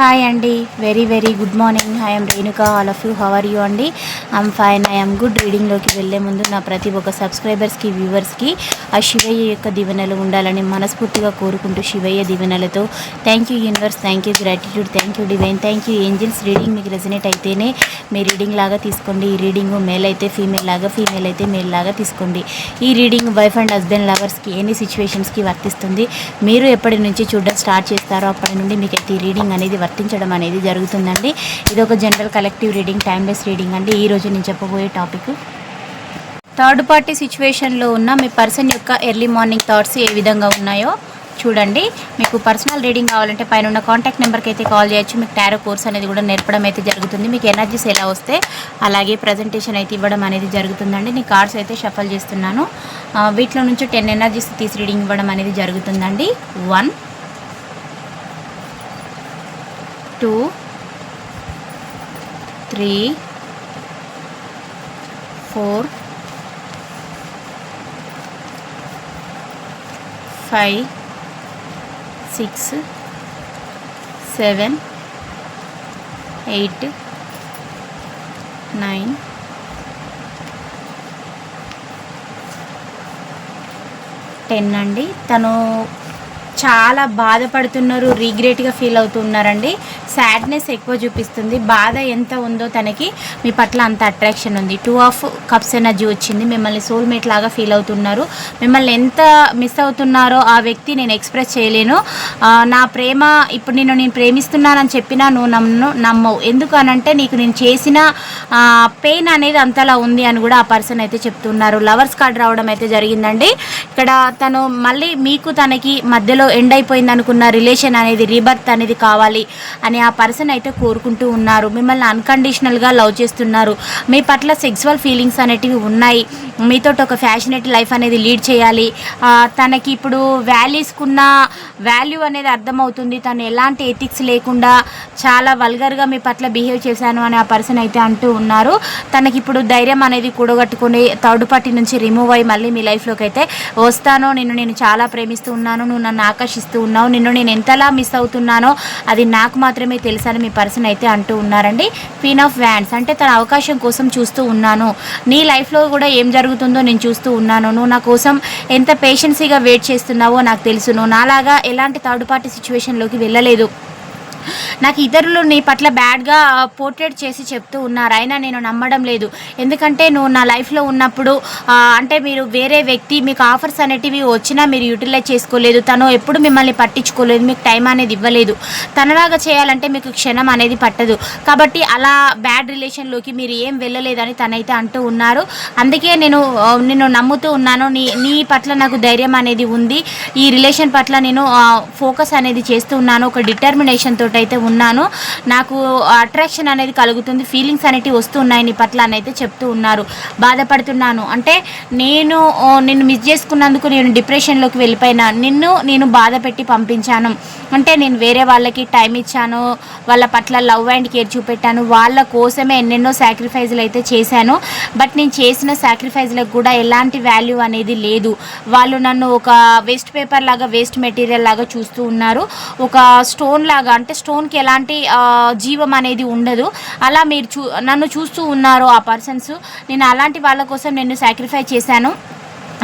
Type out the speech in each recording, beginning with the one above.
Hi అండి very very good morning I am Renuka all of you how are you అండి I'm fine I'm good రీడింగ్లోకి వెళ్ళే ముందు నా ప్రతి ఒక్క సబ్స్క్రైబర్స్కి వ్యూవర్స్కి ఆ శివయ్య యొక్క దీవెనలు ఉండాలని మనస్ఫూర్తిగా కోరుకుంటూ శివయ్య దీవెనలతో thank you universe thank you gratitude thank you divine thank you angels reading మీకు రెజినేట్ అయితేనే మీ రీడింగ్ లాగా తీసుకోండి. ఈ రీడింగ్ మేల్ అయితే ఫీమేల్ లాగా ఫీమేల్ అయితే మేల్ లాగా తీసుకోండి. ఈ రీడింగ్ వైఫ్ అండ్ హస్బెండ్ లవర్స్కి ఎన్ని సిచ్యువేషన్స్కి వర్తిస్తుంది. మీరు ఎప్పటి నుంచి చూడడం స్టార్ట్ చేస్తారో అప్పటి నుండి మీకు అయితే ఈ రీడింగ్ అనేది వర్తించడం అనేది జరుగుతుందండి. ఇది ఒక general collective reading timeless reading అండి. ఈ రోజు నేను చెప్పబోయే టాపిక్ థర్డ్ పార్టీ సిచ్యువేషన్లో ఉన్న మీ పర్సన్ యొక్క ఎర్లీ మార్నింగ్ థాట్స్ ఏ విధంగా ఉన్నాయో చూడండి. మీకు పర్సనల్ రీడింగ్ కావాలంటే పైన ఉన్న కాంటాక్ట్ నెంబర్కి అయితే కాల్ చేయొచ్చు. మీకు టారో కోర్స్ అనేది కూడా నేర్పడం అయితే జరుగుతుంది. మీకు ఎనర్జీస్ ఎలా వస్తే అలాగే ప్రజెంటేషన్ అయితే ఇవ్వడం అనేది జరుగుతుందండి. నేను కార్డ్స్ అయితే షఫల్ చేస్తున్నాను. వీటిలో నుంచి టెన్ ఎనర్జీస్ తీసి రీడింగ్ ఇవ్వడం అనేది జరుగుతుందండి. One two three four five six seven eight nine ten అండి. తను చాలా బాధపడుతున్నారు రీగ్రెట్గా ఫీల్ అవుతున్నారండి. సాడ్నెస్ ఎక్కువ చూపిస్తుంది. బాధ ఎంత ఉందో తనకి మీ పట్ల అంత అట్రాక్షన్ ఉంది. టూ ఆఫ్ కప్స్ ఎనర్జీ వచ్చింది. మిమ్మల్ని సోల్మేట్ లాగా ఫీల్ అవుతున్నారు. మిమ్మల్ని ఎంత మిస్ అవుతున్నారో ఆ వ్యక్తి నేను ఎక్స్ప్రెస్ చేయలేను. నా ప్రేమ ఇప్పుడు నేను నేను ప్రేమిస్తున్నానని చెప్పినా నువ్వు నన్ను నమ్మవు. ఎందుకు అనంటే నీకు నేను చేసిన పెయిన్ అనేది అంతలా ఉంది అని కూడా ఆ పర్సన్ అయితే చెప్తున్నారు. లవర్స్ కార్డ్ రావడం అయితే జరిగిందండి. ఇక్కడ తను మళ్ళీ మీకు తనకి మధ్యలో ఎండ్ అయిపోయింది అనుకున్న రిలేషన్ అనేది రీబర్త్ అనేది కావాలి అని ఆ పర్సన్ అయితే కోరుకుంటూ ఉన్నారు. మిమ్మల్ని అన్కండిషనల్గా లవ్ చేస్తున్నారు. మీ పట్ల సెక్సువల్ ఫీలింగ్స్ అనేటివి ఉన్నాయి. మీతో ఒక ఫ్యాషనేట్ లైఫ్ అనేది లీడ్ చేయాలి. తనకి ఇప్పుడు వాల్యూస్కున్న వాల్యూ అనేది అర్థమవుతుంది. తను ఎలాంటి ఎథిక్స్ లేకుండా చాలా వల్గర్గా మీ పట్ల బిహేవ్ చేశాను అని ఆ పర్సన్ అయితే అంటూ ఉన్నారు. తనకి ఇప్పుడు ధైర్యం అనేది కూడగట్టుకుని థర్డ్ పార్టీ నుంచి రిమూవ్ అయ్యి మళ్ళీ మీ లైఫ్లోకి అయితే వస్తాను నిన్ను నేను చాలా ప్రేమిస్తూ ఉన్నాను నువ్వు నన్ను ఆకర్షిస్తూ ఉన్నావు నిన్ను నేను ఎంతలా మిస్ అవుతున్నానో అది నాకు మాత్రమే తెలుసని మీ పర్సన్ అయితే అంటూ ఉన్నారండి. క్వీన్ ఆఫ్ వ్యాండ్స్ అంటే తన అవకాశం కోసం చూస్తూ ఉన్నాను. నీ లైఫ్లో కూడా ఏం జరుగుతుందో నేను చూస్తూ ఉన్నాను. నువ్వు నా కోసం ఎంత పేషెన్సీగా వెయిట్ చేస్తున్నావో నాకు తెలుసు. నువ్వు నాలాగా ఎలాంటి థర్డ్ పార్టీ సిచ్యువేషన్లోకి వెళ్ళలేదు. నాకు ఇతరులు నీ పట్ల బ్యాడ్గా పోర్ట్రేట్ చేసి చెప్తూ ఉన్నారు. అయినా నేను నమ్మడం లేదు. ఎందుకంటే నువ్వు నా లైఫ్లో ఉన్నప్పుడు అంటే మీరు వేరే వ్యక్తి మీకు ఆఫర్స్ అనేటివి వచ్చినా మీరు యూటిలైజ్ చేసుకోలేదు. తను ఎప్పుడు మిమ్మల్ని పట్టించుకోలేదు. మీకు టైం అనేది ఇవ్వలేదు. తనలాగా చేయాలంటే మీకు క్షణం అనేది పట్టదు. కాబట్టి అలా బ్యాడ్ రిలేషన్లోకి మీరు ఏం వెళ్ళలేదని తనైతే అంటూ ఉన్నారు. అందుకే నేను నిన్ను నమ్ముతూ ఉన్నాను. నీ నీ పట్ల నాకు ధైర్యం అనేది ఉంది. ఈ రిలేషన్ పట్ల నేను ఫోకస్ అనేది చేస్తూ ఉన్నాను. ఒక డిటర్మినేషన్ తోటి అయితే ఉన్నాను. నాకు అట్రాక్షన్ అనేది కలుగుతుంది ఫీలింగ్స్ అనేటివి వస్తున్నాయి నీ పట్ల అని అయితే చెప్తూ ఉన్నారు. బాధపడుతున్నాను. అంటే నేను నిన్ను మిస్ చేసుకున్నందుకు నేను డిప్రెషన్లోకి వెళ్ళిపోయినా నిన్ను నేను బాధ పెట్టి పంపించాను. అంటే నేను వేరే వాళ్ళకి టైం ఇచ్చాను వాళ్ళ పట్ల లవ్ అండ్ కేర్ చూపెట్టాను. వాళ్ళ కోసమే ఎన్నెన్నో సాక్రిఫైజులు అయితే చేశాను. బట్ నేను చేసిన సాక్రిఫైజ్లకు కూడా ఎలాంటి వాల్యూ అనేది లేదు. వాళ్ళు నన్ను ఒక వేస్ట్ పేపర్ లాగా వేస్ట్ మెటీరియల్ లాగా చూస్తూ ఉన్నారు. ఒక స్టోన్ లాగా అంటే స్టోన్కి ఎలాంటి జీవం అనేది ఉండదు. అలా మీరు చూ నన్ను చూస్తూ ఉన్నారు ఆ పర్సన్స్. నేను అలాంటి వాళ్ళ కోసం నేను సాక్రిఫై చేశాను.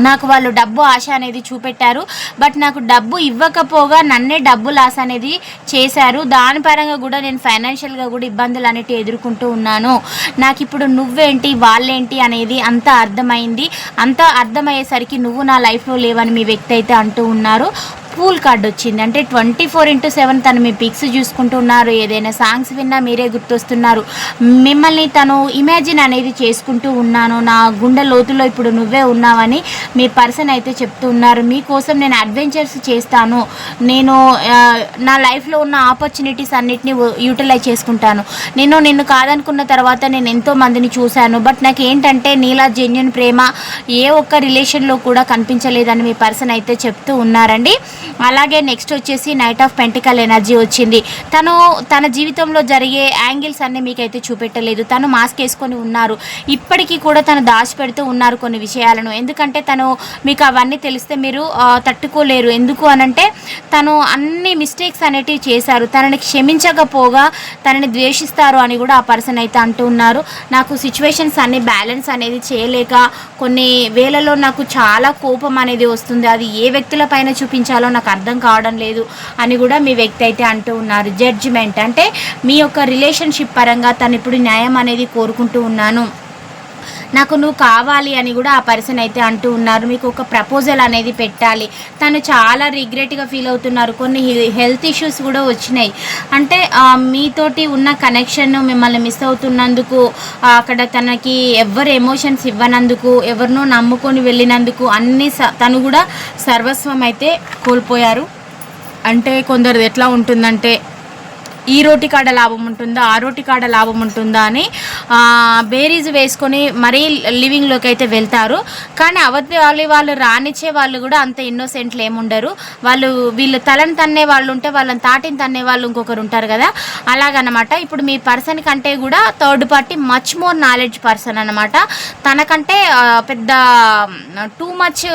నాకు వాళ్ళు డబ్బు ఆశ అనేది చూపెట్టారు. బట్ నాకు డబ్బు ఇవ్వకపోగా నన్నే డబ్బు లాస్ అనేది చేశారు. దాని పరంగా కూడా నేను ఫైనాన్షియల్గా కూడా ఇబ్బందులు అనేవి ఎదుర్కొంటూ ఉన్నాను. నాకు ఇప్పుడు నువ్వేంటి వాళ్ళేంటి అనేది అంతా అర్థమైంది. అంతా అర్థమయ్యేసరికి నువ్వు నా లైఫ్లో లేవని మీ వ్యక్తి అయితే అంటూ ఉన్నారు. పూల్ కార్డ్ వచ్చింది. అంటే ట్వంటీ ఫోర్ ఇంటూ సెవెన్ తను మీ పిక్స్ చూసుకుంటున్నారు. ఏదైనా సాంగ్స్ విన్నా మీరే గుర్తొస్తున్నారు. మిమ్మల్ని తను ఇమాజిన్ అనేది చేసుకుంటూ ఉన్నాను. నా గుండె లోతులో ఇప్పుడు నువ్వే ఉన్నావని మీ పర్సన్ అయితే చెప్తూ ఉన్నారు మీకోసం నేను అడ్వెంచర్స్ చేస్తాను. నేను నా లైఫ్లో ఉన్న ఆపర్చునిటీస్ అన్నిటిని యూటిలైజ్ చేసుకుంటాను. నేను నిన్ను కాదనుకున్న తర్వాత నేను ఎంతో మందిని చూశాను. బట్ నాకు ఏంటంటే నీలా జెన్యున్ ప్రేమ ఏ ఒక్క రిలేషన్లో కూడా కనిపించలేదని మీ పర్సన్ అయితే చెప్తూ ఉన్నారండి. అలాగే నెక్స్ట్ వచ్చేసి నైట్ ఆఫ్ పెంటికల్ ఎనర్జీ వచ్చింది. తను తన జీవితంలో జరిగే యాంగిల్స్ అన్నీ మీకైతే చూపెట్టలేదు. తను మాస్క్ వేసుకొని ఉన్నారు. ఇప్పటికీ కూడా తను దాచిపెడుతూ ఉన్నారు కొన్ని విషయాలను. ఎందుకంటే తను మీకు అవన్నీ తెలిస్తే మీరు తట్టుకోలేరు. ఎందుకు అనంటే తను అన్ని మిస్టేక్స్ అనేటివి చేశారు. తనని క్షమించకపోగా తనని ద్వేషిస్తారు అని కూడా ఆ పర్సన్ అయితే అంటూ ఉన్నారు. నాకు సిచ్యువేషన్స్ అన్ని బ్యాలెన్స్ అనేది చేయలేక కొన్ని వేలలో నాకు చాలా కోపం అనేది వస్తుంది. అది ఏ వ్యక్తుల పైన చూపించాలో నాకు అర్థం కావడం లేదు అని కూడా మీ వ్యక్తి అయితే అంటూ ఉన్నారు. జడ్జిమెంట్ అంటే మీ యొక్క రిలేషన్షిప్ పరంగా తను ఇప్పుడు న్యాయం అనేది కోరుకుంటూ ఉన్నాను. నాకు నువ్వు కావాలి అని కూడా ఆ పర్సన్ అయితే అంటూ ఉన్నారు. మీకు ఒక ప్రపోజల్ అనేది పెట్టాలి. తను చాలా రిగ్రెట్గా ఫీల్ అవుతున్నారు. కొన్ని హెల్త్ ఇష్యూస్ కూడా వచ్చినాయి. అంటే మీతోటి ఉన్న కనెక్షన్ మిమ్మల్ని మిస్ అవుతున్నందుకు అక్కడ తనకి ఎవరు ఎమోషన్స్ ఇవ్వనందుకు ఎవరినో నమ్ముకొని వెళ్ళినందుకు అన్ని స- తను కూడా సర్వస్వం అయితే కోల్పోయారు. అంటే కొందరు ఎట్లా ఉంటుందంటే ఈ రోటి కాడ లాభం ఉంటుందా ఆ రోటి కాడ లాభం ఉంటుందా అని బేరీజ్ వేసుకొని మరీ లివింగ్లోకి అయితే వెళ్తారు. కానీ అవతలి వాళ్ళు వాళ్ళు రానిచ్చే వాళ్ళు కూడా అంత ఇన్నోసెంట్లు ఏముండరు. వాళ్ళు వీళ్ళు తలని తన్నే వాళ్ళు ఉంటే వాళ్ళని తాటిని తన్నే వాళ్ళు ఇంకొకరు ఉంటారు కదా. అలాగనమాట. ఇప్పుడు మీ పర్సన్ కంటే కూడా third party much more knowledge person అనమాట. తనకంటే పెద్ద టూ మచ్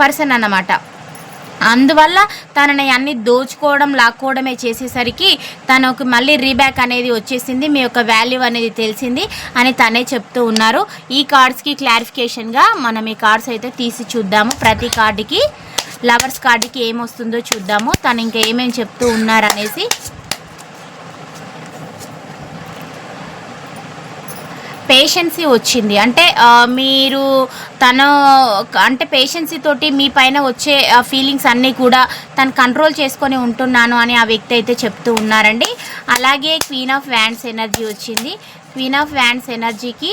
పర్సన్ అన్నమాట అందువల్ల తనని అన్ని దోచుకోవడం లాక్కోవడమే చేసేసరికి తనకు మళ్ళీ రీబ్యాక్ అనేది వచ్చేసింది మీ యొక్క వాల్యూ అనేది తెలిసింది అని తనే చెప్తూ ఉన్నారు. ఈ కార్డ్స్కి క్లారిఫికేషన్గా మనం ఈ కార్డ్స్ అయితే తీసి చూద్దాము. ప్రతి కార్డుకి లవర్స్ కార్డుకి ఏమొస్తుందో చూద్దాము. తను ఇంకా ఏమేమి చెప్తూ ఉన్నారనేసి పేషెన్సీ వచ్చింది. అంటే మీరు తను అంటే పేషెన్సీ తోటి మీ పైన వచ్చే ఫీలింగ్స్ అన్నీ కూడా తను కంట్రోల్ చేసుకొని ఉంటున్నాను అని ఆ వ్యక్తి అయితే చెప్తూ ఉన్నారండి. అలాగే క్వీన్ ఆఫ్ వ్యాండ్స్ ఎనర్జీ వచ్చింది. క్వీన్ ఆఫ్ వ్యాండ్స్ ఎనర్జీకి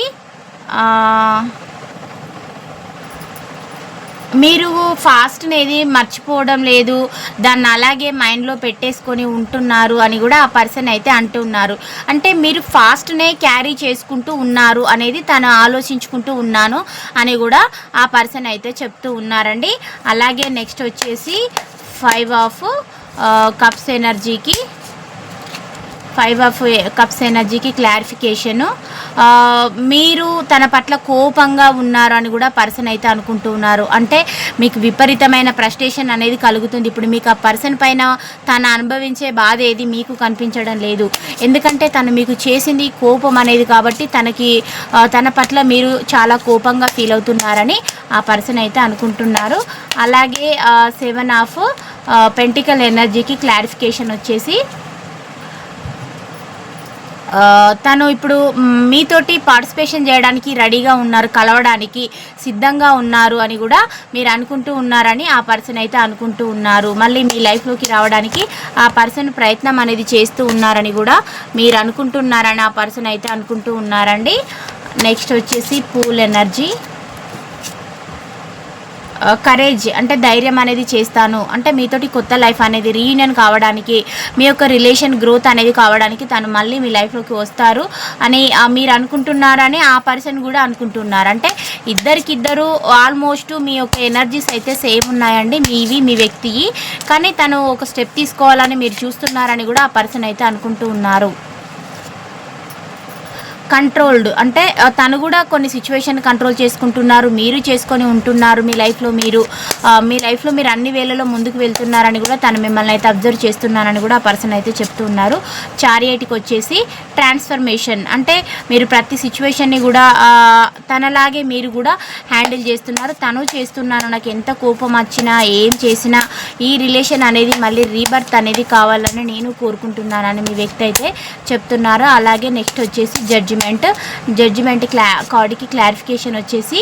మీరు ఫాస్ట్ అనేది మర్చిపోవడం లేదు. దాన్ని అలాగే మైండ్లో పెట్టేసుకొని ఉంటున్నారు అని కూడా ఆ పర్సన్ అయితే అంటున్నారు అంటే మీరు ఫాస్ట్నే క్యారీ చేసుకుంటూ ఉన్నారు అనేది తను ఆలోచించుకుంటూ ఉన్నాను అని కూడా ఆ పర్సన్ అయితే చెప్తూ ఉన్నారండి. అలాగే నెక్స్ట్ వచ్చేసి ఫైవ్ ఆఫ్ కప్స్ ఎనర్జీకి ఫైవ్ ఆఫ్ కప్స్ ఎనర్జీకి క్లారిఫికేషను మీరు తన పట్ల కోపంగా ఉన్నారు అని కూడా పర్సన్ అయితే అనుకుంటూ ఉన్నారు. అంటే మీకు విపరీతమైన ప్రస్టేషన్ అనేది కలుగుతుంది. ఇప్పుడు మీకు ఆ పర్సన్ పైన తను అనుభవించే బాధ ఏది మీకు కనిపించడం లేదు. ఎందుకంటే తను మీకు చేసింది కోపం అనేది కాబట్టి తనకి తన పట్ల మీరు చాలా కోపంగా ఫీల్ అవుతున్నారని ఆ పర్సన్ అయితే అనుకుంటున్నారు. అలాగే సెవెన్ ఆఫ్ పెంటికల్ ఎనర్జీకి క్లారిఫికేషన్ వచ్చేసి తను ఇప్పుడు మీతోటి పార్టిసిపేషన్ చేయడానికి రెడీగా ఉన్నారు కలవడానికి సిద్ధంగా ఉన్నారు అని కూడా మీరు అనుకుంటూ ఉన్నారని ఆ పర్సన్ అయితే అనుకుంటూ ఉన్నారు. మళ్ళీ మీ లైఫ్లోకి రావడానికి ఆ పర్సన్ ప్రయత్నం అనేది చేస్తూ ఉన్నారని కూడా మీరు అనుకుంటున్నారని ఆ పర్సన్ అయితే అనుకుంటూ ఉన్నారండి. నెక్స్ట్ వచ్చేసి పూల్ ఎనర్జీ. కరేజ్ అంటే ధైర్యం అనేది చేస్తాను. అంటే మీతోటి కొత్త లైఫ్ అనేది రీయూనియన్ కావడానికి మీ యొక్క రిలేషన్ గ్రోత్ అనేది కావడానికి తను మళ్ళీ మీ లైఫ్లోకి వస్తారు అని మీరు అనుకుంటున్నారని ఆ పర్సన్ కూడా అనుకుంటున్నారు. అంటే ఇద్దరికిద్దరు ఆల్మోస్ట్ మీ యొక్క ఎనర్జీస్ అయితే సేమ్ ఉన్నాయండి. మీవి మీ వ్యక్తివి కానీ తను ఒక స్టెప్ తీసుకోవాలని మీరు చూస్తున్నారని కూడా ఆ పర్సన్ అయితే అనుకుంటూ ఉన్నారు. కంట్రోల్డ్ అంటే తను కూడా కొన్ని సిచ్యువేషన్ కంట్రోల్ చేసుకుంటున్నారు. మీరు చేసుకొని ఉంటున్నారు. మీ లైఫ్లో మీరు మీ లైఫ్లో మీరు అన్ని వేళలో ముందుకు వెళ్తున్నారని కూడా తను మిమ్మల్ని అయితే అబ్జర్వ్ చేస్తున్నారని కూడా ఆ పర్సన్ అయితే చెప్తున్నారు చారియేటికి వచ్చేసి ట్రాన్స్ఫర్మేషన్ అంటే మీరు ప్రతి సిచ్యువేషన్ని కూడా తనలాగే మీరు కూడా హ్యాండిల్ చేస్తున్నారు. తను చేస్తున్నాను. నాకు ఎంత కోపం వచ్చినా ఏం చేసినా ఈ రిలేషన్ అనేది మళ్ళీ రీబర్త్ అనేది కావాలని నేను కోరుకుంటున్నానని మీ వ్యక్తి అయితే చెప్తున్నారు. అలాగే నెక్స్ట్ వచ్చేసి జడ్జి జడ్జిమెంట్ జడ్జిమెంట్ క్లా కార్డుకి క్లారిఫికేషన్ వచ్చేసి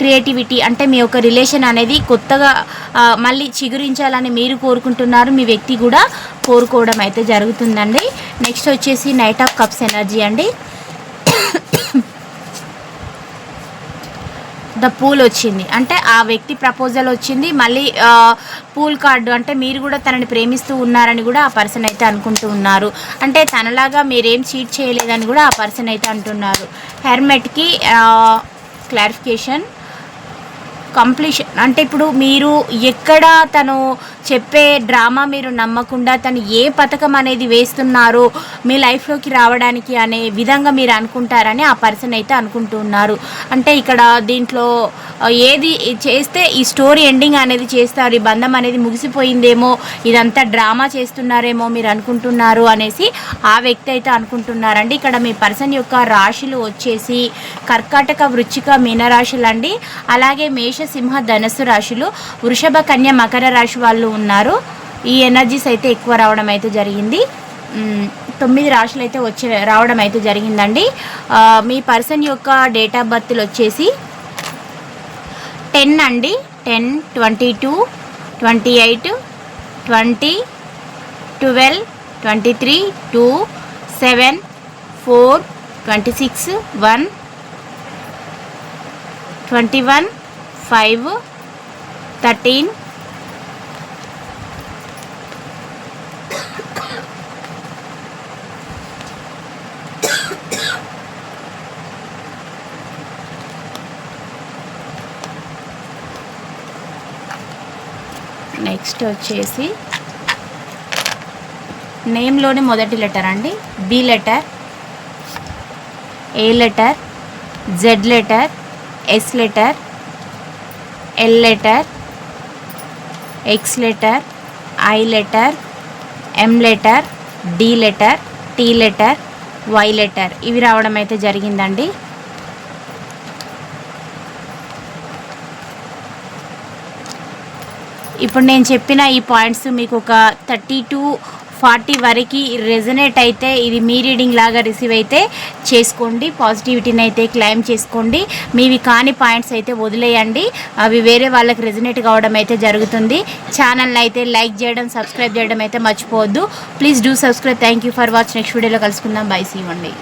క్రియేటివిటీ అంటే మీ యొక్క రిలేషన్ అనేది కొత్తగా మళ్ళీ చిగురించాలని మీరు కోరుకుంటున్నారు మీ వ్యక్తి కూడా కోరుకోవడం అయితే జరుగుతుందండి. నెక్స్ట్ వచ్చేసి నైట్ ఆఫ్ కప్స్ ఎనర్జీ అండి. ద పూల్ వచ్చింది. అంటే ఆ వ్యక్తి ప్రపోజల్ వచ్చింది. మళ్ళీ పూల్ కార్డు అంటే మీరు కూడా తనని ప్రేమిస్తూ ఉన్నారని కూడా ఆ పర్సన్ అయితే అనుకుంటూ ఉన్నారు. అంటే తనలాగా మీరేం చీట్ చేయలేదని కూడా ఆ పర్సన్ అయితే అంటున్నారు. హెర్మెట్కి క్లారిఫికేషన్ కంప్లీషన్. అంటే ఇప్పుడు మీరు ఎక్కడ తను చెప్పే డ్రామా మీరు నమ్మకుండా తను ఏ పథకం అనేది వేస్తున్నారో మీ లైఫ్లోకి రావడానికి అనే విధంగా మీరు అనుకుంటారని ఆ పర్సన్ అయితే అనుకుంటున్నారు అంటే ఇక్కడ దీంట్లో ఏది చేస్తే ఈ స్టోరీ ఎండింగ్ అనేది చేస్తారు ఈ బంధం అనేది ముగిసిపోయిందేమో ఇదంతా డ్రామా చేస్తున్నారేమో మీరు అనుకుంటున్నారు అనేసి ఆ వ్యక్తి అయితే అనుకుంటున్నారండి. ఇక్కడ మీ పర్సన్ యొక్క రాశులు వచ్చేసి కర్కాటక వృచ్చిక మీనరాశులు అండి అలాగే మేష సింహ ధనస్సు రాశులు వృషభ కన్య మకర రాశి వాళ్ళు ఉన్నారు. ఈ ఎనర్జీస్ అయితే ఎక్కువ రావడం అయితే జరిగింది. తొమ్మిది రాశులు అయితే వచ్చే రావడం అయితే జరిగిందండి. మీ పర్సన్ యొక్క డేట్ ఆఫ్ బర్త్లు వచ్చేసి టెన్ అండి. Ten twenty two twenty eight twenty twelve twenty three two seven four twenty six one twenty one five thirteen next వచ్చేసి నేమ్లోని మొదటి లెటర్ అండి. B letter A letter Z letter S letter L letter X letter I letter M letter D letter T letter Y letter. ఇవి రావడం అయితే జరిగిందండి. ఇప్పుడు నేను చెప్పిన ఈ పాయింట్స్ మీకు ఒక థర్టీ టు ఫార్టీ వరకు రెజనేట్ అయితే ఇది మీ రీడింగ్ లాగా రిసీవ్ అయితే చేసుకోండి. పాజిటివిటీని అయితే క్లైమ్ చేసుకోండి. మీవి కాని పాయింట్స్ అయితే వదిలేయండి. అవి వేరే వాళ్ళకి రెజనేట్ కావడం అయితే జరుగుతుంది. ఛానల్ని అయితే లైక్ చేయడం సబ్స్క్రైబ్ చేయడం అయితే మర్చిపోవద్దు. Please do subscribe thank you for watch next వీడియోలో కలుసుకుందాం. బై సీ ఇవ్వండి